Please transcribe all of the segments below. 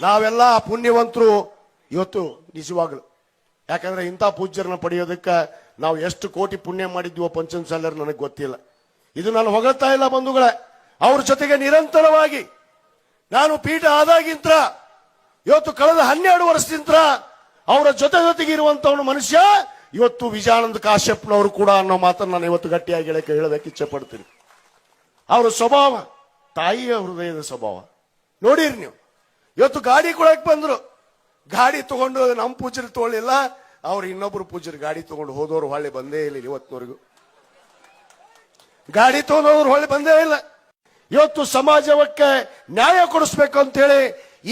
ನಾವೆಲ್ಲ ಪುಣ್ಯವಂತರು ಇವತ್ತು ನಿಜವಾಗ್ಲು. ಯಾಕಂದ್ರೆ ಇಂಥ ಪೂಜ್ಯರನ್ನ ಪಡೆಯೋದಕ್ಕೆ ನಾವು ಎಷ್ಟು ಕೋಟಿ ಪುಣ್ಯ ಮಾಡಿದ್ವೋ ಪಂಚಮಸಾಲರ್ ನನಗೆ ಗೊತ್ತಿಲ್ಲ. ಇದು ನಾನು ಹೊಗಳ್ತಾ ಇಲ್ಲ ಬಂಧುಗಳೇ. ಅವ್ರ ಜೊತೆಗೆ ನಿರಂತರವಾಗಿ ನಾನು ಪೀಠ ಆದಾಗಿಂತ ಇವತ್ತು ಕಳೆದ ಹನ್ನೆರಡು ವರ್ಷದಿಂದ ಅವರ ಜೊತೆ ಜೊತೆಗೆ ಇರುವಂತವನು ಮನುಷ್ಯ, ಇವತ್ತು ವಿಜಯಾನಂದ ಕಾಶ್ಯಪ್ನವರು ಕೂಡ ಅನ್ನೋ ಮಾತನ್ನು ನಾನು ಇವತ್ತು ಗಟ್ಟಿಯಾಗಿ ಹೇಳಕ್ಕೆ ಹೇಳೋದಕ್ಕೆ ಇಚ್ಛೆ ಪಡ್ತೀನಿ ಅವರ ಸ್ವಭಾವ, ತಾಯಿಯ ಹೃದಯದ ಸ್ವಭಾವ. ನೋಡಿರಿ ನೀವು. ಇವತ್ತು ಗಾಡಿ ಕೊಡಕ್ ಬಂದ್ರು? ಗಾಡಿ ತಗೊಂಡು ನಮ್ಮ ಪೂಜರು ತಗೊಳ್ಳಿಲ್ಲ. ಅವ್ರು ಇನ್ನೊಬ್ರು ಪೂಜರು ಗಾಡಿ ತಗೊಂಡು ಹೋದವ್ರು ಹೊಳ್ಳಿ ಬಂದೇ ಇಲ್ಲ ಇವತ್ತಿನವರೆಗೂ. ಗಾಡಿ ತಗೊಂಡವ್ರು ಹೊಳ್ಳಿ ಬಂದೇ ಇಲ್ಲ. ಇವತ್ತು ಸಮಾಜಕ್ಕೆ ನ್ಯಾಯ ಕೊಡಿಸ್ಬೇಕು ಅಂತೇಳಿ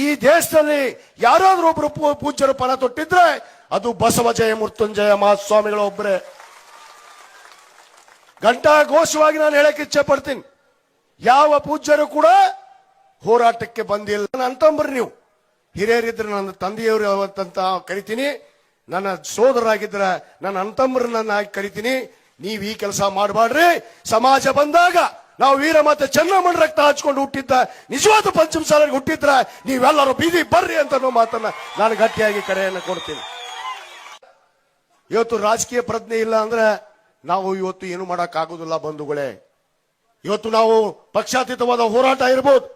ಈ ದೇಶದಲ್ಲಿ ಯಾರಾದ್ರೂ ಒಬ್ರು ಪೂಜ್ಯರು ಪಣ ತೊಟ್ಟಿದ್ರೆ ಅದು ಬಸವ ಜಯ, ಮೃತ್ಯುಂಜಯ, ಮಹಾಸ್ವಾಮಿಗಳ ಒಬ್ಬರೇ ಘಂಟಾ ಘೋಷವಾಗಿ ನಾನು ಹೇಳಕ್ ಇಚ್ಛೆ ಪಡ್ತೀನಿ. ಯಾವ ಪೂಜ್ಯರು ಕೂಡ ಹೋರಾಟಕ್ಕೆ ಬಂದಿಲ್ಲ. ನನ್ನ ಅಂತಂಬ್ರಿ ನೀವು. ಹಿರಿಯರಿದ್ರೆ ನನ್ನ ತಂದೆಯವರು ಅಂತ ಕರಿತೀನಿ. ನನ್ನ ಸೋದರಾಗಿದ್ರ ನನ್ನ ಅಂತಂಬ್ರನ್ನ ಕರಿತೀನಿ. ನೀವು ಈ ಕೆಲಸ ಮಾಡಬಾಡ್ರಿ ಸಮಾಜ ಬಂದಾಗ ನಾವು ವೀರ ಮತ್ತೆ ಚೆನ್ನಮ್ಮನ ರಕ್ತ ಹಚ್ಕೊಂಡು ಹುಟ್ಟಿದ್ದ, ನಿಜವಾದ ಪಂಚಮ ಸಾಲರಿಗೆ ಹುಟ್ಟಿದ್ರ ನೀವೆಲ್ಲರೂ ಬೀದಿ ಬರ್ರಿ ಅಂತ ಮಾತನ್ನ ನಾನು ಗಟ್ಟಿಯಾಗಿ ಕರೆಯನ್ನು ಕೊಡ್ತೀನಿ. ಇವತ್ತು ರಾಜಕೀಯ ಪ್ರಜ್ಞೆ ಇಲ್ಲ ಅಂದ್ರೆ ನಾವು ಇವತ್ತು ಏನು ಮಾಡಕ್ ಆಗುದಿಲ್ಲ ಬಂಧುಗಳೇ. ಇವತ್ತು ನಾವು ಪಕ್ಷಾತೀತವಾದ ಹೋರಾಟ ಇರಬಹುದು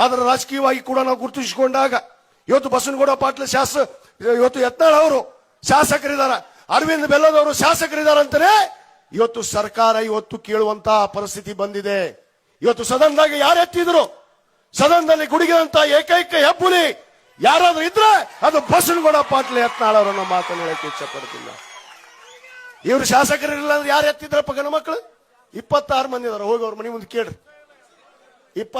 ಆದ್ರೆ ರಾಜಕೀಯವಾಗಿ ಕೂಡ ನಾವು ಗುರುತಿಸಿಕೊಂಡಾಗ ಇವತ್ತು ಬಸವನಗೌಡ ಪಾಟೀಲ್ ಶಾಸ, ಇವತ್ತು ಯತ್ನಾಳ್ ಅವರು ಶಾಸಕರಿದ್ದಾರೆ. ಅರವಿಂದ್ ಬೆಲ್ಲದವರು ಶಾಸಕರಿದ್ದಾರೆ ಅಂತಾನೆ ಇವತ್ತು ಸರ್ಕಾರ ಇವತ್ತು ಕೇಳುವಂತ ಪರಿಸ್ಥಿತಿ ಬಂದಿದೆ. ಇವತ್ತು ಸದನದಾಗ ಯಾರು ಎತ್ತಿದ್ರು? ಸದನದಲ್ಲಿ ಗುಡಿಗಿದಂತ ಏಕೈಕ ಹೆಬ್ಬುಲಿ ಯಾರಾದ್ರೂ ಇದ್ರೆ ಅದು ಬಸವನಗೌಡ ಪಾಟೀಲ್ ಯತ್ನಾಳ್ ಅವರನ್ನ ಮಾತನಾಡಕ್ಕೆ ಇಚ್ಛೆ ಪಡ್ತಿಲ್ಲ ಇವ್ರು ಶಾಸಕರಿಲ್ಲ ಅಂದ್ರೆ ಯಾರು ಎತ್ತಿದ್ರಪ್ಪ ಗಣ ಮಕ್ಕಳು ಇಪ್ಪತ್ತಾರು ಮಂದಿ ಇದಾರೆ. ಹೋಗಿ ಅವ್ರ ಮನೆ ಮುಂದೆ ಕೇಳ್ರಿ. ಇಪ್ಪ